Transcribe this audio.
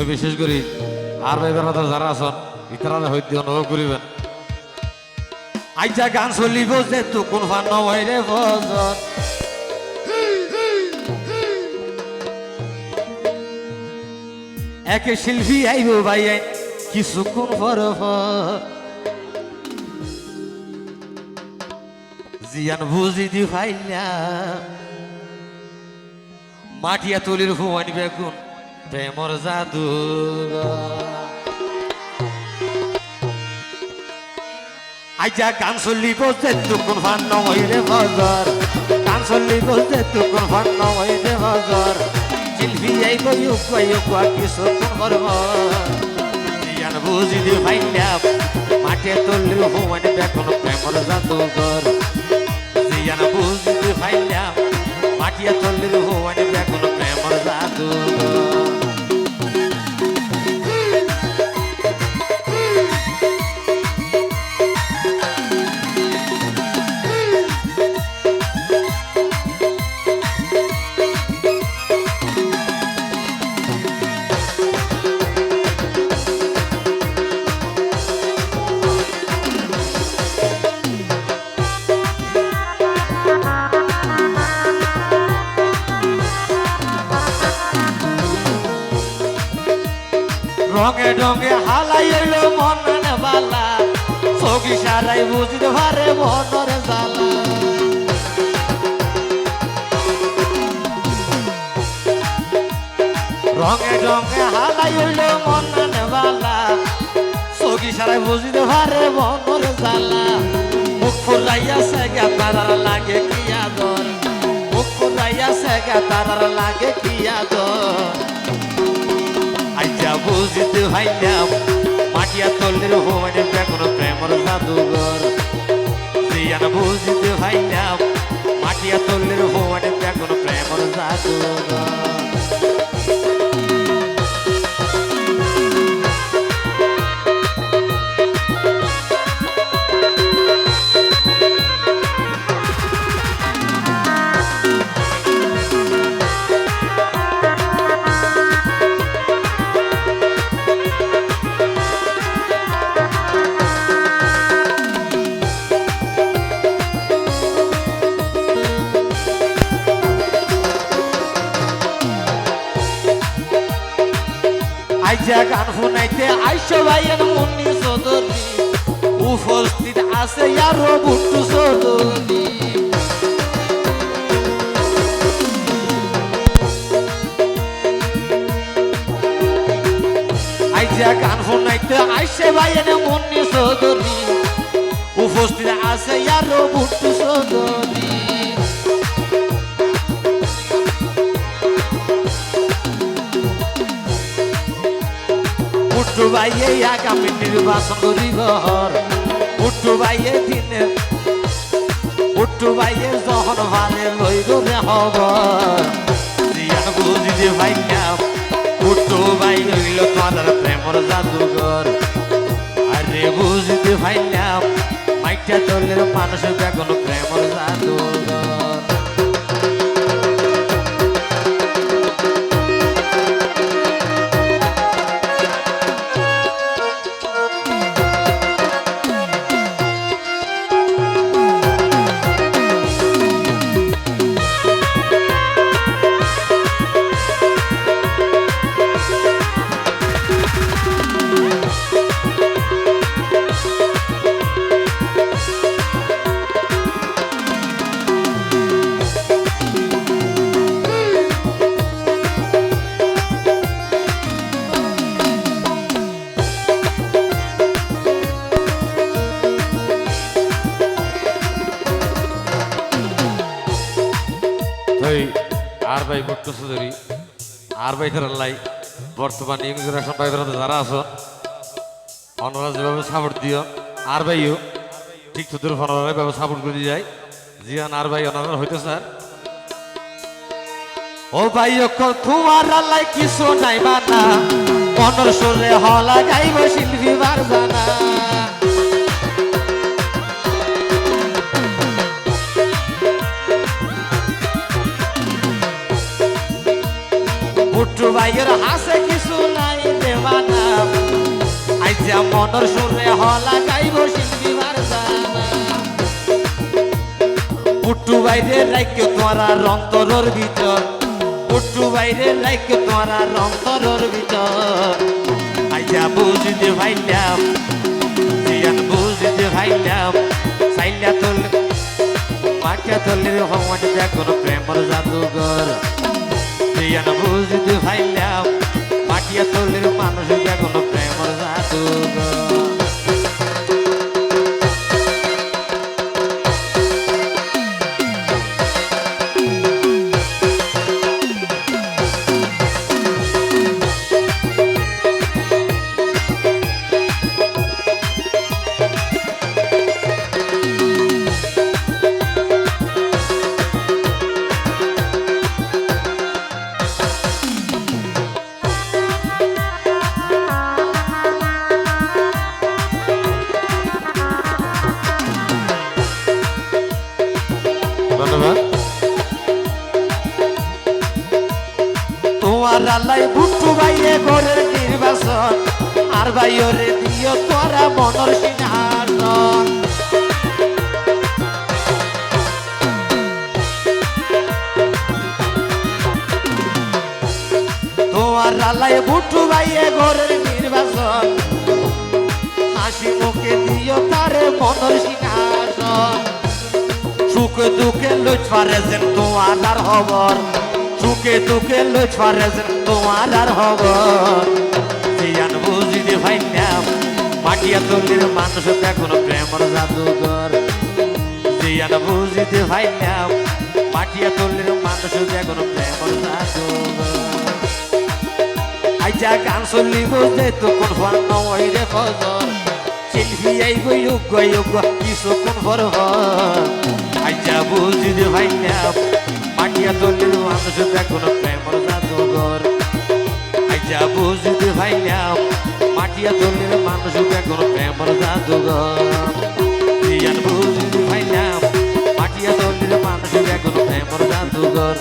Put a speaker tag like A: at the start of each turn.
A: তো বিশেষ করে আর ভাই বেড়াতে যারা আছেন ইতারা হইতে অনুভব করিবেন। আইজা গান চলিব যে তো কোন ফান বজন একে শিল্পী আইব ভাই পর পর জিয়ান বুঝি দি ফাইলাম মাটিয়া তলির ভুয়ানি বেগুন প্রেমর জাদু আইজা গান চলি বলতে তুকুন ফান নয় রে বজর গান চলি বলতে তুকুন ফান নয় রে বজর শিল্পী আইব ইউকুয়া ইউকুয়া কিছু কোন করব জিয়ান বুঝি দি ফাইলাম মাটিয়া তলির ভুয়ানি বেগুন প্রেমর জিয়ান রঙে রঙে হালাই এলো মন বালা। সগি সারাই বুঝতে পারে মনরে জালা রঙে রঙে হালাই এলো মন বালা। সগি সারাই বুঝতে পারে মনরে জালা মুখ ফুলাইয়া সেগা তারার লাগে কি আদর। মুখ ফুলাইয়া সেগা তারার লাগে কি আদর। আইজা বুঝতে ভাইয়া মাটিয়া তলের হোমানে বেগুন প্রেমর জাদুঘর। জিয়ান বুঝতে ভাইয়া মাটিয়া তলের হোমানে বেগুন প্রেমর জাদুঘর। গান শুনাইতে আইসো ভাইয়ের মুন্নি চৌধুরী। উপস্থিত আছে আরও বুট্টু চৌধুরী। আইজা গান শুনাইতে আইসে ভাইয়ের মুন্নি চৌধুরী। উপস্থিত আছে আরও বুট্টু ভাইয়ে আগামী নির্বাচন করিব হর পুট্টু ভাইয়ে দিনে পুট্টু ভাইয়ে যখন ভালে লইব খবর জিয়ান বুঝিতে ভাইয়াম পুট্টু ভাই লইল তোমার প্রেমর জাদুঘর। আরে বুঝিতে ভাইলাম মাইটা দলের মানুষ বেগুন প্রেমর জাদুঘর। ভাই ভট্ট চৌধুরী, আর ভাই লাই। বর্তমান ইয়ং জেনারেশন ভাই বেড়াতে যারা আছো অনরা যেভাবে সাপোর্ট দিও, আর ভাইও ঠিক তোদের ফোনারা ভাবে সাপোর্ট করে যায়। জিয়ান, আর ভাই অনারা হইতে স্যার। ও ভাই, অক্ষর তোমার লাই কিছু নাই মানা মনর সুরে হলা গাইব শিল্পী বার পুট্টু ভাইয়ের হাসে কিছু নাই আইজা মনর সুরে হলা গাইব শিল্পী মারজানা পুট্টু বাইরে রাইকে তোরা রন্তরর ভিতর। পুট্টু বাইরে রাইকে তোরা রন্তরর ভিতর। আইজা বুঝতে ভাইলাম, জিয়ান বুঝতে ভাইলাম, সাইলা তোল মাটিয়া তোলের হওয়াটা দেখুন প্রেমর জাদুঘর। জিয়ান বুঝতে ভাইলাম তোমার আল্লাহ বুট্টু ভাইয়ে ঘরের নির্বাচন। আর ভাইয়রে দিও তোরা মনর সিংহাসন। তোমার আল্লাহ বুট্টু ভাইয়ে ঘরের নির্বাচন। হাসি মুখে দিও তারে মনর সিংহাসন। সুখে দুঃখে লুচ পারেছেন তোমার আর দুঃখে লুচ পারেছেন তোমার আর খবর জিয়ান বুঝিতে ভাইলাম মাটিয়া তলির মানুষ দেখুন প্রেমর জাদুঘর। জিয়ান বুঝিতে ভাইলাম মাটিয়া তলির মানুষ দেখুন প্রেমর জাদুঘর। আইজা গান চলিব যে তো কোন ফর নয় রে ফজর শিল্পী আইব যোগ্য যোগ্য কিছু কোন ফর আইজা বুঝি দে ভাই মাটিয়া তলির মানুষ দেখুন প্রেমর জাদুঘর। আইজা বুঝি দে ভাই মাটিয়া তলির মানুষ দেখুন প্রেমর জাদুঘর। জিয়ান বুঝি দে ভাই মাটিয়া তলির মানুষ দেখুন প্রেমর জাদুঘর।